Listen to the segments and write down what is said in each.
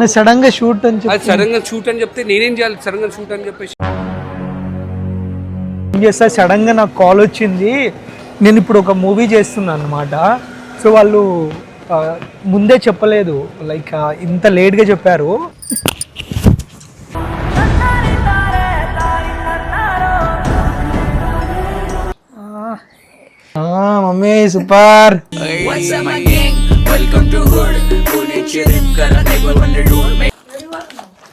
నా సడన్గా షూట్ అని చెప్పి సడన్గా షూట్ అని చెప్తే నేనేం చేయాలి? సడన్గా షూట్ అని చెప్పేసి ఏం చేస్తా? సడన్గా నాకు కాల్ వచ్చింది. నేను ఇప్పుడు ఒక మూవీ చేస్తున్నాను అనమాట సో వాళ్ళు ముందే చెప్పలేదు. లైక్ ఇంత లేట్గా చెప్పారు. ఆ, మమ్మీ సూపర్.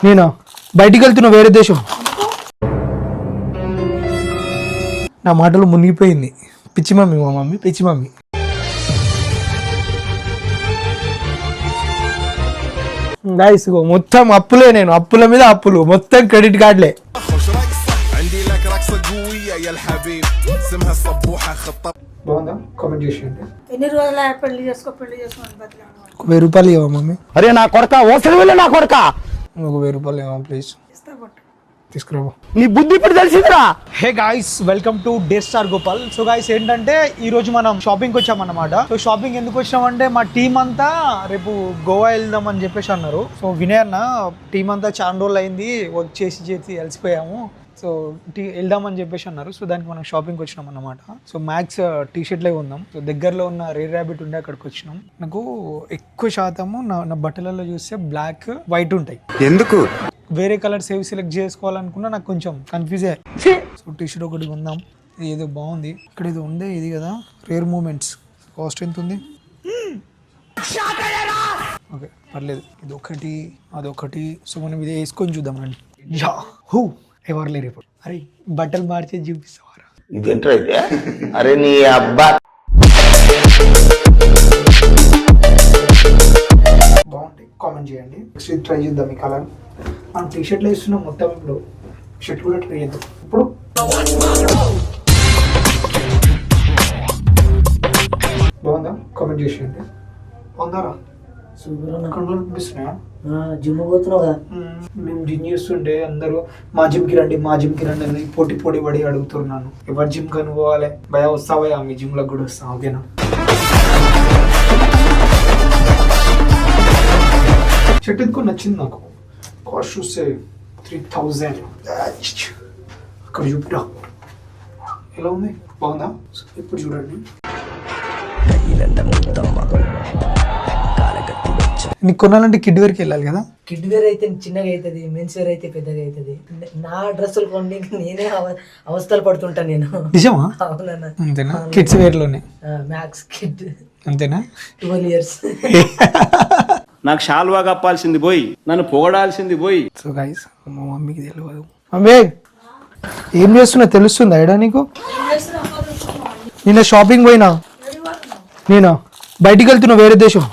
నేను? బయటికి వెళ్తున్నా వేరే దేశం? నా మాటలు మునిగిపోయింది. పిచ్చి మమ్మీ మా మమ్మీ పిచ్చి మమ్మీ. గాయస్ మొత్తం అప్పులే నేను. అప్పుల మీద అప్పులు. మొత్తం క్రెడిట్ కార్డులే. خش رقصة عندي لك رقصة قوية يا الحبيب اسمها الصبوحة خطة బాగుందా కామెంట్ చేసేయండి ఎన్ని రోజులు పెళ్లి చేసుకో పెళ్లి చేసుకో అని బతిలాడు ఒక వెయ్యి రూపాయలు ఇవ్వ మమ్మీ అరే నా కొడక ఓసరి వెళ్ళి నా కొడక ఒక వెయ్యి రూపాయలు ఇవ్వ ప్లీజ్ ఇస్తా పట్టు తీసుకురాబో నీ బుద్ధి ఇప్పుడు తెలిసిందిరా hey guys welcome to day star Gopal so guys ఏంటంటే ఈ రోజు మనం షాపింగ్ వచ్చామన్నమాట సో షాపింగ్ ఎందుకు వచ్చామంటే మా టీం అంతా రేపు గోవా వెళ్దాం అని చెప్పేసి అన్నారు సో వినయ్ అన్న టీం అంతా చాలా రోజులు అయింది వర్క్ చేసి చేసి అలసిపోయాము సో టీ వెళ్దామని చెప్పేసి అన్నారు. సో దానికి మనం షాపింగ్కి వచ్చినాం అన్నమాట. సో మ్యాక్స్ టీ షర్ట్లే ఉందాం సో దగ్గరలో ఉన్న రేర్ ర్యాబిట్ ఉండే అక్కడికి వచ్చినాం. నాకు ఎక్కువ శాతము నా నా బట్టలలో చూస్తే బ్లాక్ వైట్ ఉంటాయి. ఎందుకు? వేరే కలర్స్ ఏవి సెలెక్ట్ చేసుకోవాలనుకున్నా నాకు కొంచెం కన్ఫ్యూజ్ సో టీ షర్ట్ ఒకటి కొందాం. ఇది ఏదో బాగుంది. ఇక్కడ ఇది ఉండే ఇది కదా రేర్ మూమెంట్స్ కాస్ట్ ఎంత ఉంది? ఓకే పర్లేదు. ఇది ఒకటి అదొకటి. సో మనం ఇది వేసుకొని చూద్దాం రండి. యా! హూ! ఎవరు లేరు ఇప్పుడు. అరే బట్టలు మార్చే చూపిస్తావారా? అరే నీ అబ్బా. బాగుంటాయి కామెంట్ చేయండి. నెక్స్ట్ ఇది ట్రై చేద్దాం ఈ కలర్. మనం టీ షర్ట్లు వేస్తున్నాం మొత్తం ఇప్పుడు. షర్ట్ కూడా ట్రై చేద్దాం. ఇప్పుడు. బాగుందా? కామెంట్ చేసేయండి. బాగుందారా? జిమ్ పోతున్నావు కదా. మ్మ్. జిమ్ చేస్తుంటే అందరూ మా జిమ్కి రండి మా జిమ్కి రండి అని పోటీ పోటీ పడి అడుగుతున్నాను ఎవరు జిమ్ కను పోవాలి? భయ వస్తావా మీ జిమ్లో కూడా వస్తాం ఓకేనా? షర్ట్ ఎందుకో నచ్చింది నాకు. కాస్ట్ చూస్తే త్రీ థౌజండ్ అక్కడ చూపిరా. ఎలా ఉంది? బాగుందా? ఇప్పుడు చూడండి. నీకు కొనాలంటే కిడ్ వేర్కి వెళ్ళాలి కదా? కిడ్ వేర్ అయితే చిన్నగా అవుతుంది మెన్స్ వేర్ అయితే పెద్దగా అవుతుంది. నా డ్రెస్సులు కొన్ని నేనే అవ- అవస్థలు పడుతుంటా నేను. నిజమా? అవునన్నా. అంతేనా? కిడ్స్ వేర్లోనే. Max kid. అంతేనా? Twelve years. నాకు షాల్వా కప్పాల్సింది పోయి నన్ను పొగడాల్సింది పోయి సో గైస్ మా మమ్మీకి తెలియదు మమ్మీ! ఏం చేస్తున్నా తెలుస్తుంది ఐడా నీకు? నిన్న షాపింగ్ పోయినా? నేనా? బయటికి వెళ్తున్నా వేరే దేశం?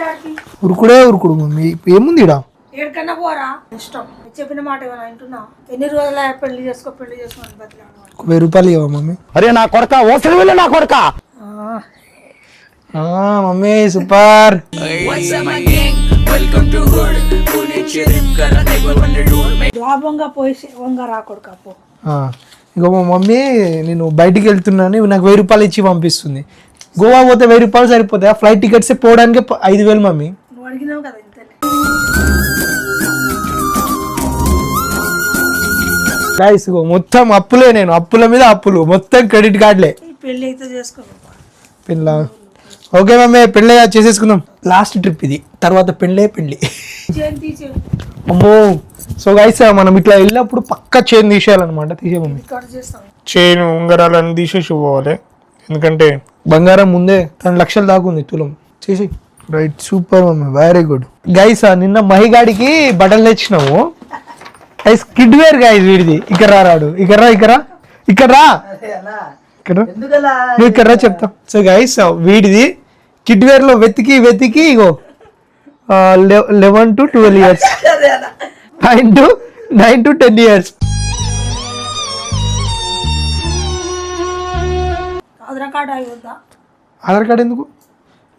ఏడికి ఉరుకుడే ఉరుకుడు మమ్మీ. ఏముంది ఇడా ఏడికన్నా పోరా? ఇష్టం. చెప్పిన మాట ఏమైనా వింటున్నా? ఎన్ని రోజులు పెళ్ళి చేసుకో పెళ్ళి చేసుకో అని బతిలాడు వెయ్యి రూపాయలు ఇవ్వ మమ్మీ. అరే నా కొడక. ఓసరి వెళ్ళి నా కొడక. ఆ, మమ్మీ సూపర్. లాభంగా పోయి శవంగా రాకూడదు కాపో ఇక మా మమ్మీ నేను బయటికి వెళ్తున్నాను. నాకు వెయ్యి రూపాయలు ఇచ్చి పంపిస్తుంది. గోవా పోతే వెయ్యి రూపాయలు సరిపోతాయి? ఆ ఫ్లైట్ టికెట్స్ పోవడానికి ఐదు వేలు మమ్మీ. ఇగో మొత్తం అప్పులే నేను. అప్పుల మీద అప్పులు. మొత్తం క్రెడిట్ కార్డులే. ఈ పెళ్ళి అయితే చేసుకో పెళ్ళ? ఓకే మమ్మీ పెళ్ళి చేసేసుకుందాం. లాస్ట్ ట్రిప్ ఇది. తర్వాత పెళ్ళే పెళ్ళి. అమ్మో. సో గైస్ మనం ఇట్లా వెళ్ళినప్పుడు పక్క చైన్ తీసేయాలన్నమాట. తీసే మమ్మీ. చైన్ ఉంగరాలన్నీ తీసేసి పోవాలి. ఎందుకంటే బంగారం ముందే రెండు లక్షలు దాకా ఉంది తులం చేసి right super mummy very good guys నిన్న మహిగాడికి బట్టలు తెచ్చినాము. గైస్ కిడ్ వేర్ గైస్ వీడిది. ఇక్కడ రా రాడు. ఇక్కడ రా ఇక్కడ రా. ఇక్కడ రా. ఇక్కడ నువ్వు ఇక్కడ రా చెప్తా. సో గైస్ వీడిది కిడ్ వేర్లో వెతికి వెతికి ఇగో eleven to twelve years nine to nine to ten years Aadhaar card ఎందుకు?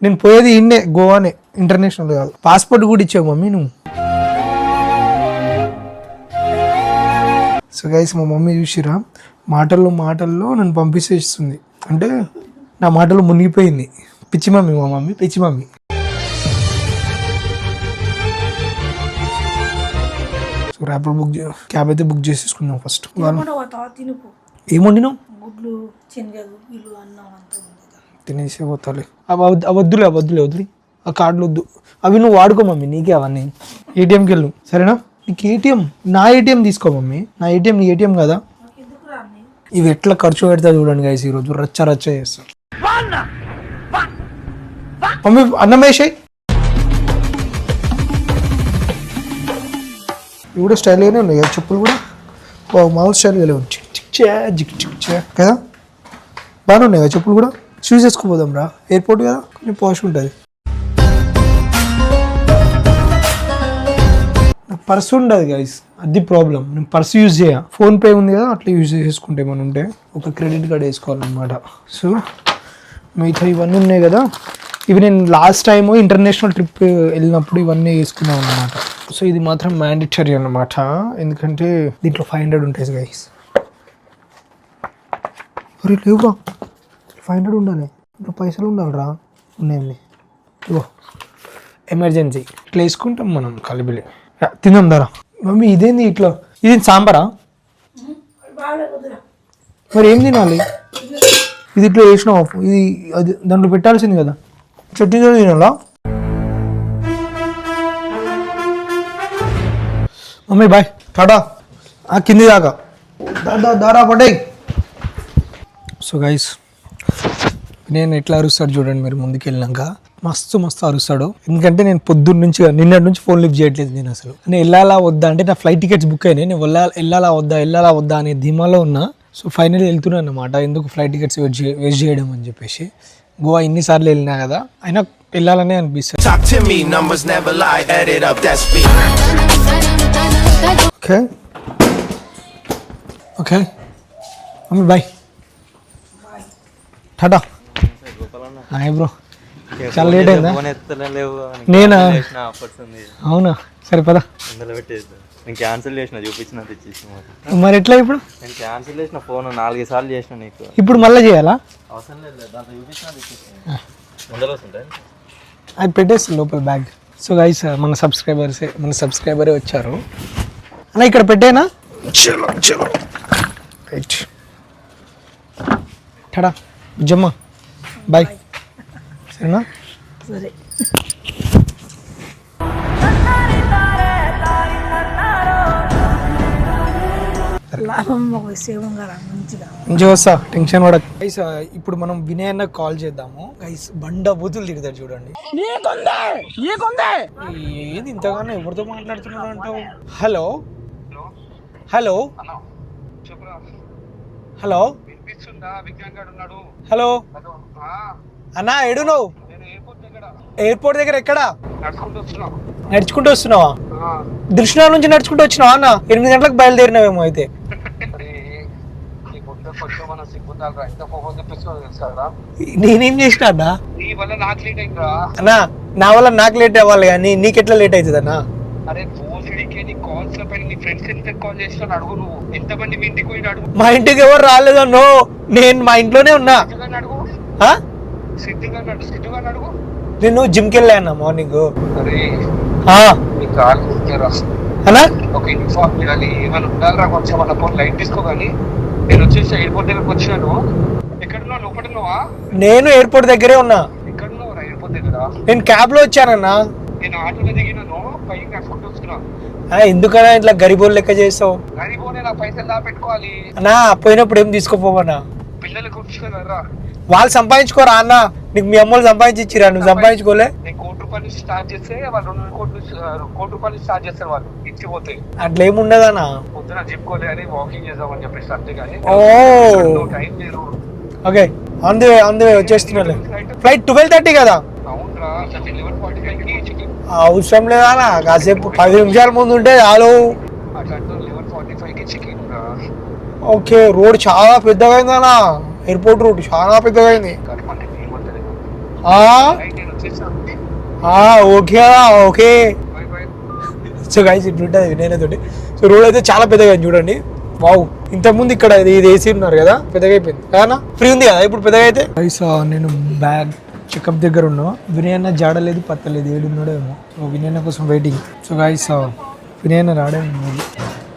నేను పోయేది ఇండే గోవానే ఇంటర్నేషనల్ కాదు. పాస్పోర్ట్ కూడా ఇచ్చావు మమ్మీ నువ్వు. సో గైస్ మా మమ్మీ చూసిరా? మాటల్లో మాటల్లో నన్ను పంపించేస్తుంది అంటే నా మాటలు మునిగిపోయింది. పిచ్చి మమ్మీ మా మమ్మీ పిచ్చి mummy. So rapid book cab అయితే బుక్ చేసేసుకున్నావు ఫస్ట్ ఏమండి నువ్వు గుడ్లు శనగలు ఇల్లు అన్నం అంతా ఉంది తినేసి పోతాలి. అవి వద్దు- అవి వద్దులే వద్దులే వదిలి. ఆ కార్డులు వద్దు. అవి నువ్వు వాడుకో మమ్మీ నీకే అవన్నీ. ఏటీఎంకి వెళ్ళు. సరేనా? నీకు ఏటీఎం నా ఏటీఎం తీసుకో మమ్మీ. నా ఏటీఎం నీ ఏటీఎం కదా? ఇవి ఎట్లా ఖర్చు పెడతా చూడండి గైస్ ఈరోజు. రచ్చ రచ్చ చేస్తారు మమ్మీ అన్నం వేసాయి. ఇవి కూడా స్టైల్గానే ఉన్నాయి చెప్పులు కూడా? మామూలు స్టైల్గా లేవు చిక్ చిక్ చే జిక్ చిక్ చే కదా బాగానే ఉన్నాయి కదా చెప్పులు కూడా షూస్ వేసుకుపోదాం రా ఎయిర్పోర్ట్ కదా కొంచెం పాష్ ఉంటుంది నాకు పర్స్ ఉండదు గైస్ అది ప్రాబ్లం నేను పర్స్ యూజ్ చేయ ఫోన్ పే ఉంది కదా అట్లా యూజ్ చేసుకుంటే మనం ఉంటే ఒక క్రెడిట్ కార్డ్ వేసుకోవాలన్నమాట సో మిగతా ఇవన్నీ ఉన్నాయి కదా ఇవి నేను లాస్ట్ టైం ఇంటర్నేషనల్ ట్రిప్ వెళ్ళినప్పుడు ఇవన్నీ వేసుకున్నాను అనమాట సో ఇది మాత్రం మ్యాండేటరీ అన్నమాట ఎందుకంటే దీంట్లో ఫైవ్ హండ్రెడ్ ఉంటాయి గైస్ అరే లేవురా ఫైవ్ హండ్రెడ్ ఉండాలి. ఇప్పుడు పైసలు ఉండాలిరా. ఉన్నాయండి. ఇగో ఎమర్జెన్సీ ఇట్లా వేసుకుంటాం మనం కలిపిలి. తిందాం ధర మమ్మీ ఇదేంది ఇట్లా? ఇది సాంబారా? మరి ఏం తినాలి? ఇది ఇట్లా వేసినావు ఇది అది దాంట్లో పెట్టాల్సింది కదా. చట్నీతో తినాలా? Mummy bye. టాటా. ఆ కింది దాకా. దాదా దారా పడే సో గైస్ నేను ఎట్లా అరుస్తాడు చూడండి మీరు ముందుకు వెళ్ళినాక మస్తు మస్తు అరుస్తాడు. ఎందుకంటే నేను పొద్దున్న నుంచి నిన్నటి నుంచి ఫోన్ లిఫ్ట్ చేయట్లేదు నేను అసలు. నేను వెళ్ళాలా వద్దా అంటే నా ఫ్లైట్ టికెట్స్ బుక్ అయినాయి. నేను వెళ్ళా వెళ్ళాలా వద్దా వెళ్ళాలా వద్దా అనే ధీమాలో ఉన్నా. సో ఫైనల్లీ వెళ్తున్నాను అనమాట ఎందుకు ఫ్లైట్ టికెట్స్ వేస్ట్ చేయడం అని చెప్పేసి. గోవా ఇన్నిసార్లు వెళ్ళినా కదా అయినా వెళ్ళాలనే అనిపిస్తుంది. Talk to me, Tata. Hi bro. చాలా లేట్ అయిందా? నేనా? అవునా? సరే పదా. నేను క్యాన్సిల్ చేసిన చూపించిన తెచ్చేసి మరి. మరి ఎట్లా ఇప్పుడు? నేను క్యాన్సిల్ చేసిన ఫోన్ నాలుగైదు సార్లు చేసిన నీకు. ఇప్పుడు మళ్ళీ చేయాలా? అవసరం లేదు దాంట్లో అది పెట్టేసి లోపల బ్యాగ్. సో గైస్ మన సబ్స్క్రైబర్స్ మన సబ్స్క్రైబరే వచ్చారు. అన్న ఇక్కడ పెట్టేనా? చలో చలో రైట్ టడా జమ్మా. బాయ్ సరేనా? సరే. మంచిగా వస్తా టెన్షన్ పడక. గైస్ ఇప్పుడు మనం వినయ్ అన్న కాల్ చేద్దాము. గైస్ బండ బూతులు తిడతాడు చూడండి. ఏది ఇంతగానో ఎవరితో మాట్లాడుతున్నాడు అంటావు? Hello hello hello hello? అన్నా ఎడు నువ్వు ఎయిర్పోర్ట్ దగ్గర. ఎక్కడా? నడుచుకుంటూ వస్తున్నావా? దృష్ణా నుంచి నడుచుకుంటూ వచ్చినావా అన్న? ఎనిమిది గంటలకు బయలుదేరినావేమో అయితే. నేనేం చేసినా అన్నా? నీ వల్ల నాకు లేట్ అయిందిరా. అన్నా నా వల్ల నాకు లేట్ అవ్వాలి కానీ నీకెట్లా లేట్ అవుతుంది అన్నా? ఓసిడికి నీ కాల్స్ పైన నీ ఫ్రెండ్స్ ఎంత కాల్ చేసిన అడుగు నువ్వు. ఎంతమంది మీ ఇంటికి పోయిన అడుగు. మా ఇంటికి ఎవరు రాలేదన్నో నేను మా ఇంట్లోనే ఉన్నా. సిద్ధుగా అడుగు. ఆ? సిద్ధుగా అడుగు సిద్ధుగా అడుగు. నేను జిమ్కి వెళ్ళా అన్న మార్నింగ్ అరే ఆ, నీ కాల్ ఇచ్చారా అన్నా? ఒక యూనిఫామ్ కానీ ఏమైనా ఉండాలిరా కొంచెం? మన ఫోన్ లైట్ తీసుకో కానీ నేను వచ్చేసి ఎయిర్పోర్ట్ దగ్గరకు వచ్చినాను. ఎక్కడున్నావు లోపల ఉన్నావా? నేను ఎయిర్పోర్ట్ దగ్గరే ఉన్నా. ఎక్కడున్నావు ఎయిర్పోర్ట్ దగ్గర? నేను క్యాబ్లో వచ్చానన్నా. నేను ఆటోలో దిగినాను నడుచుకుంటూ వస్తున్నా ఆ, ఎందుకన్నా ఇట్లా గరిబోల్ లెక్క చేస్తావు? పోనీ నా పైసలు దా పెట్టుకోవాలి. అన్నా పోయినప్పుడు ఏం తీసుకోపోవన్నా? పిల్లలకు ఉంచుకోగలరా వాళ్ళు సంపాదించుకోరా అన్న? నీకు మీ అమ్మలు సంపాదించి ఇచ్చిరా నువ్వు సంపాదించుకోలే? నేను కోటి రూపాయల నుంచి స్టార్ట్ చేస్తే వాళ్ళు రెండు కోట్లు ఆ, కోటి రూపాయల నుంచి స్టార్ట్ చేస్తారు వాళ్ళు ఇచ్చిపోతే అట్లా ఏముండదన్నా పొద్దున జిమ్ కోలే అని వాకింగ్ చేద్దామని చెప్పేసి అంతే కానీ ఓ! టైం లేదు okay. On the way on the way వచ్చేస్తున్నా ఫ్లైట్ ట్వెల్వ్ థర్టీ కదా? అవసరం లేదా కాసేపు పది నిమిషాల ముందు ఉంటే చాలు. ఓకే రోడ్ చాలా పెద్దగా అయింది అన్న ఎయిర్పోర్ట్ రోడ్ చాలా పెద్దగా అయింది ఓకే ఓకే. సో గైస్ ఇట్లా ఉంటుంది వినయనతోటి సో రోడ్ అయితే చాలా పెద్దగా చూడండి. వావ్. ఇంతకుముందు ఇక్కడ ఇది ఇది వేసి ఉన్నారు కదా పెద్దగా అయిపోయింది. కదా ఫ్రీ ఉంది కదా ఇప్పుడు పెద్దగా అయితే? గైస్ నేను బ్యాగ్ చెకప్ దగ్గర ఉన్నా. వినయ్ అన్న జాడలేదు పత్తలేదు ఏడున్నాడో ఏమో సో వినయ్ అన్న కోసం వెయిటింగ్ సో గైస్ వినయన రాడే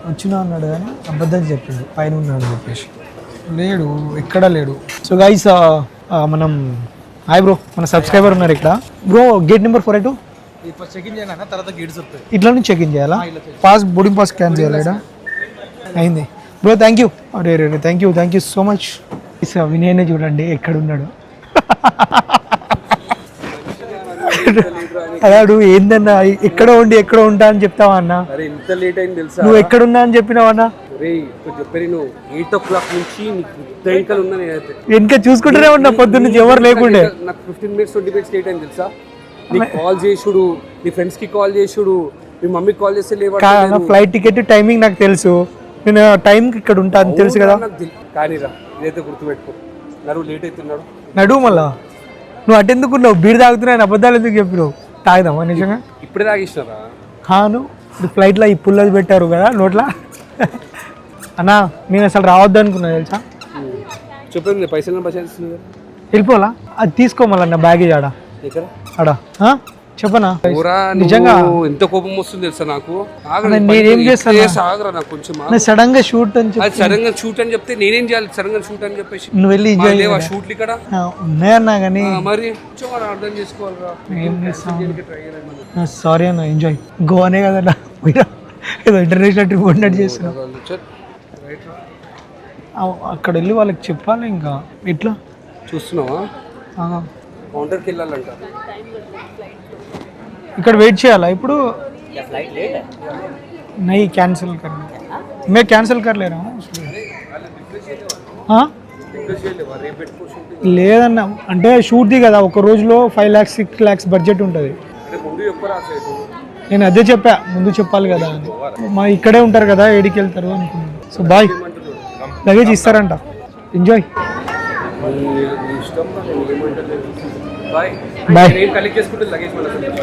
వచ్చినా అన్నాడు కానీ అబద్ధం చెప్పిండు పైన ఉన్నాడు చెప్పేసి. లేడు ఎక్కడ లేడు. సో గైస్ మనం హాయ్ బ్రో మన సబ్స్క్రైబర్ ఉన్నారు ఇక్కడ. Bro gate number four two ఇట్లా నుంచి చెక్ ఇన్ చేయాలా? పాస్ బోర్డింగ్ పాస్ స్కాన్ చేయాలి? అయింది. బ్రో థ్యాంక్ యూ అరే రే thank you thank you so much వినయనే చూడండి ఎక్కడ ఉన్నాడు అదాడు ఏందన్నా? ఎక్కడ ఉండి ఎక్కడ ఉంటా అని చెప్తావా అన్న? అరే ఇంత లేట్ అయింది తెలుసా? నువ్వు ఎక్కడున్నా అని చెప్పినావా అన్న? ఎయిట్ ఓ క్లాక్ నుంచి ఉన్నా నేనైతే. వెనక చూసుకుంటూనే ఉన్నా పొద్దున్న నుంచి ఎవరు లేకుండే. నాకు fifteen minutes twenty minutes late అయింది తెలుసా? నీకు కాల్ చేసుడు నీ ఫ్రెండ్స్కి కాల్ చేసుడు మీ మమ్మీకి కాల్ చేస్తే లేవట్లేదు ఫ్లైట్ టికెట్ టైమింగ్ నాకు తెలుసు. నేను టైంకి ఇక్కడ ఉంటా అని తెలుసు కదా. నాకు తెలి- కానీ రా ఇదైతే గుర్తుపెట్టుకో. నరువు లేట్ అవుతున్నాడు. నడువు మళ్ళా? నువ్వు అటెందుకున్నావు బీర్ తాగుతున్నావు అబద్ధాలు ఎందుకు చెప్పినావు? తాగుదామా నిజంగా? ఇప్పుడే తాగేసినారా హాను ఇప్పుడు ఫ్లైట్లో ఈ పుల్లది పెట్టారు కదా నోట్లా? అన్నా నేను అసలు రావద్దు అనుకున్నా తెలుసా? చెప్పండి పైసలు వెళ్ళిపోవాలా? అది తీసుకోమల్లన్న బ్యాగేజ్ ఆడ. ఆడ? చెప్పనా? నిజంగా? ఎంత కోపం వస్తుంది తెలుసా నాకు? నేను చేస్తాను? కొంచెం సడన్గా షూట్ అని సడన్గా షూట్ అని చెప్తే నేనేం చేయాలి? సడన్గా షూట్ అని చెప్పేసి. నువ్వు వెళ్ళి ఎంజాయ్ షూట్లు ఇక్కడ? ఉన్నాయన్నా కానీ మరి కొంచెం అర్థం మనం. సారీ అన్న ఎంజాయ్ గోవానే కదన్నా ఏదో ఇంటర్నేషనల్ ట్రిప్ ఉన్నట్టు చేస్తున్నాం అక్కడ వెళ్ళి వాళ్ళకి చెప్పాలి ఇంకా. ఎట్లా? చూస్తున్నావా. కౌంటర్కి వెళ్ళాలంట ఇక్కడ వెయిట్ చేయాలా? ఇప్పుడు నై క్యాన్సిల్ కర్ మే క్యాన్సిల్ కర్లేరా లేదన్న. అంటే షూట్ది కదా ఒక రోజులో five lakhs six lakhs budget ఉంటుంది. నేను అదే చెప్పా ముందు చెప్పాలి కదా అని. మా ఇక్కడే ఉంటారు కదా ఏడికి వెళ్తారు అనుకున్నాను. So bye. లగేజ్ ఇస్తారంట. ఎంజాయ్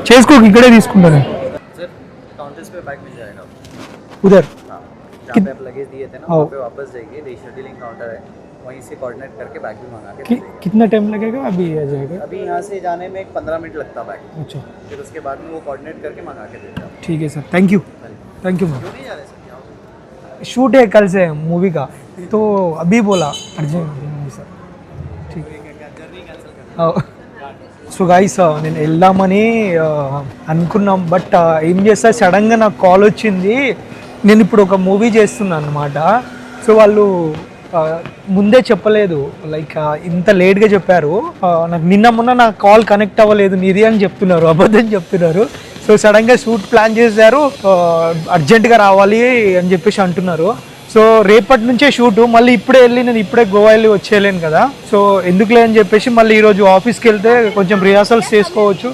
చేసుకో ఇక్కడే తీసుకుంటాను काउंटर्स पे बैग मिल जाएगा ఉదర్ जहाँ पे आप लगेज दिए थे ना आओ। वहाँ पे वापस जाइए रीशेड्यूलिंग काउंटर है वहीं से कोऑर्डिनेट करके बैग भी मंगा के कि, कितना टाइम लगेगा अभी आ जाएगा अभी यहाँ से जाने में एक पंद्रह मिनट लगता है बैग अच्छा फिर उसके बाद में वो कोऑर्डिनेट करके मंगा के देते हैं ठीक है sir thank you thank you ma'am shoot है कल से मूवी का तो अभी बोला अर्जेंट सर ठीक Uh, సో గైస్ uh, నేను వెళ్దామని uh, అనుకున్నాం బట్ ఏం చేస్తా సడన్గా నాకు కాల్ వచ్చింది. నేను ఇప్పుడు ఒక మూవీ చేస్తున్నాను అనమాట సో వాళ్ళు ముందే చెప్పలేదు. లైక్ ఇంత లేట్గా చెప్పారు. నాకు నిన్న మొన్న నా కాల్ కనెక్ట్ అవ్వలేదు. నీది అని చెప్తున్నారు అబద్ధం చెప్తున్నారు. సో సడన్గా షూట్ ప్లాన్ చేశారు. అర్జెంటుగా రావాలి అని చెప్పేసి అంటున్నారు. సో రేపటి నుంచే షూటు. మళ్ళీ ఇప్పుడే వెళ్ళి నేను ఇప్పుడే గోవా వెళ్ళి వచ్చేయలేను కదా. సో ఎందుకులే అని చెప్పేసి మళ్ళీ ఈరోజు ఆఫీస్కి వెళ్తే కొంచెం రిహార్సల్స్ చేసుకోవచ్చు.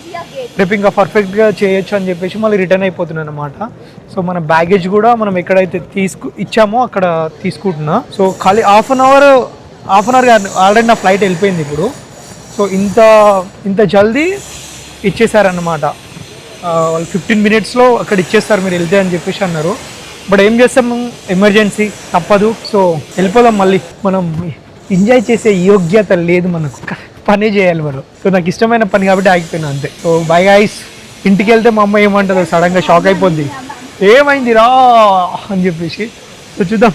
రేపు ఇంకా పర్ఫెక్ట్గా చేయొచ్చు అని చెప్పేసి మళ్ళీ రిటర్న్ అయిపోతున్నాను అనమాట సో మన బ్యాగేజ్ కూడా మనం ఎక్కడైతే తీసుకు ఇచ్చామో అక్కడ తీసుకుంటున్నా. సో ఖాళీ half an hour half an hour already నా ఫ్లైట్ వెళ్ళిపోయింది ఇప్పుడు. సో ఇంత ఇంత జల్దీ ఇచ్చేసారనమాట వాళ్ళు ఫిఫ్టీన్ మినిట్స్లో అక్కడ ఇచ్చేస్తారు మీరు వెళ్తే అని చెప్పేసి అన్నారు. బట్ ఏం చేస్తాము ఎమర్జెన్సీ తప్పదు. సో వెళ్ళిపోదాం మళ్ళీ. మనం ఎంజాయ్ చేసే యోగ్యత లేదు మనకు. పని చేయాలి మనం. సో నాకు ఇష్టమైన పని కాబట్టి ఆగిపోయినా అంతే. సో బై ఐస్ ఇంటికి వెళ్తే మా అమ్మ ఏమంటారు సడన్గా షాక్ అయిపోద్ది. ఏమైంది రా అని చెప్పేసి. సో చూద్దాం.